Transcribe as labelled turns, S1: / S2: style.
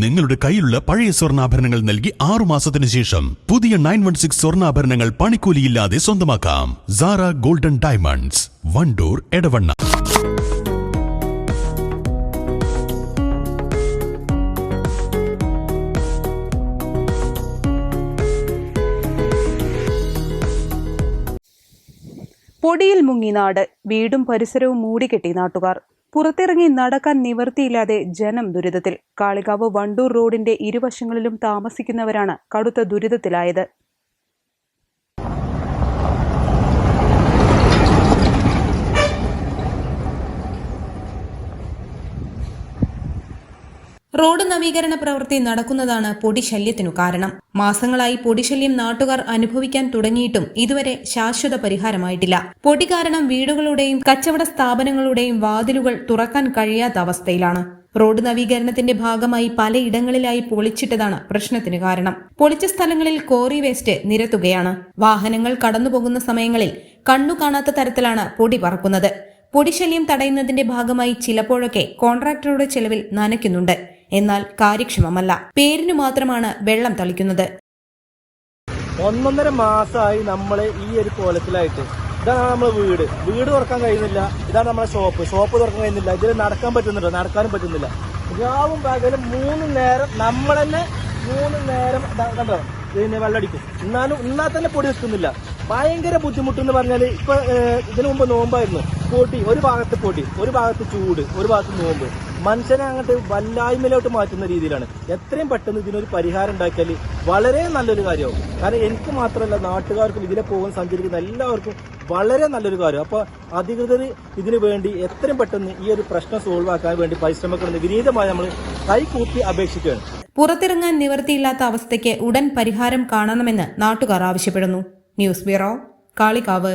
S1: നിങ്ങളുടെ കയ്യിലുള്ള പഴയ സ്വർണാഭരണങ്ങൾ നൽകി ആറു മാസത്തിന് ശേഷം പുതിയ നയൻ വൺ സിക്സ് സ്വർണാഭരണങ്ങൾ പണിക്കൂലിയില്ലാതെ സ്വന്തമാക്കാം. Sara golden diamonds Wandoor Edavanna.
S2: പൊടിയിൽ മുങ്ങി നാട് വീടും പരിസരവും മൂടിക്കെട്ടി നാട്ടുകാർ. പുറത്തിറങ്ങി നടക്കാൻ നിവർത്തിയില്ലാതെ ജനം ദുരിതത്തിൽ. കാളികാവ് വണ്ടൂർ റോഡിന്റെ ഇരുവശങ്ങളിലും താമസിക്കുന്നവരാണ് കടുത്ത ദുരിതത്തിലായത്.
S3: റോഡ് നവീകരണ പ്രവൃത്തി നടക്കുന്നതാണ് പൊടിശല്യത്തിനു കാരണം. മാസങ്ങളായി പൊടിശല്യം നാട്ടുകാർ അനുഭവിക്കാൻ തുടങ്ങിയിട്ടും ഇതുവരെ ശാശ്വത പരിഹാരമായിട്ടില്ല. പൊടി കാരണം വീടുകളുടെയും കച്ചവട സ്ഥാപനങ്ങളുടെയും വാതിലുകൾ തുറക്കാൻ കഴിയാത്ത അവസ്ഥയിലാണ്. റോഡ് നവീകരണത്തിന്റെ ഭാഗമായി പലയിടങ്ങളിലായി പൊളിച്ചിട്ടതാണ് പ്രശ്നത്തിന് കാരണം. പൊളിച്ച സ്ഥലങ്ങളിൽ കോറി വേസ്റ്റ് നിരത്തുകയാണ്. വാഹനങ്ങൾ കടന്നുപോകുന്ന സമയങ്ങളിൽ കണ്ണു കാണാത്ത തരത്തിലാണ് പൊടി പറക്കുന്നത്. പൊടിശല്യം തടയുന്നതിന്റെ ഭാഗമായി ചിലപ്പോഴൊക്കെ കോൺട്രാക്ടറുടെ ചെലവിൽ നനയ്ക്കുന്നുണ്ട്. എന്നാൽ കാര്യക്ഷമമല്ല. പേരിനു മാത്രമാണ് വെള്ളം തളിക്കുന്നത്.
S4: ഒന്നൊന്നര മാസമായി നമ്മൾ ഈ ഒരു കോലത്തിലായിട്ട്. ഇതാണ് നമ്മളെ വീട്. വീട് തുറക്കാൻ കഴിയുന്നില്ല. ഇതാണ് നമ്മളെ ഷോപ്പ് ഷോപ്പ് തുറക്കാൻ കഴിയുന്നില്ല. ഇതിൽ നടക്കാൻ പറ്റുന്നില്ല നടക്കാനും പറ്റുന്നില്ല. രാവും പകലും മൂന്ന് നേരം നമ്മൾ തന്നെ മൂന്ന് നേരം കണ്ടോ? ഇതിന് വെള്ളടിക്കും. എന്നാലും എന്നാൽ തന്നെ പൊടി വെക്കുന്നില്ല ഭയങ്കര ബുദ്ധിമുട്ടെന്ന് പറഞ്ഞാൽ ഇപ്പൊ ഇതിനു മുമ്പ് നോമ്പായിരുന്നു. പൊടി ഒരു ഭാഗത്ത് പൊടി ഒരു ഭാഗത്ത് ചൂട് ഒരു ഭാഗത്ത് നോമ്പ്. മനുഷ്യനെ അങ്ങോട്ട് വല്ലായ്മയിലോട്ട് മാറ്റുന്ന രീതിയിലാണ്. എത്രയും പെട്ടെന്ന് ഇതിനൊരു പരിഹാരം ഉണ്ടാക്കിയാൽ വളരെ നല്ലൊരു കാര്യമാവും. കാരണം എനിക്ക് മാത്രമല്ല നാട്ടുകാർക്കും ഇതിലെ പോകുന്ന സഞ്ചരിക്കുന്ന എല്ലാവർക്കും വളരെ നല്ലൊരു കാര്യം അപ്പൊ അധികൃതർ ഇതിനു വേണ്ടി എത്രയും പെട്ടെന്ന് ഈ ഒരു പ്രശ്നം സോൾവ് ആക്കാൻ വേണ്ടി പരിശ്രമിക്കണമെന്ന് വിനീതമായി നമ്മൾ കൈകൂപ്പി അപേക്ഷിക്കുകയാണ്.
S3: പുറത്തിറങ്ങാൻ നിവർത്തിയില്ലാത്ത അവസ്ഥയ്ക്ക് ഉടൻ പരിഹാരം കാണണമെന്ന് നാട്ടുകാർ ആവശ്യപ്പെടുന്നു. News bureau Kalikavu.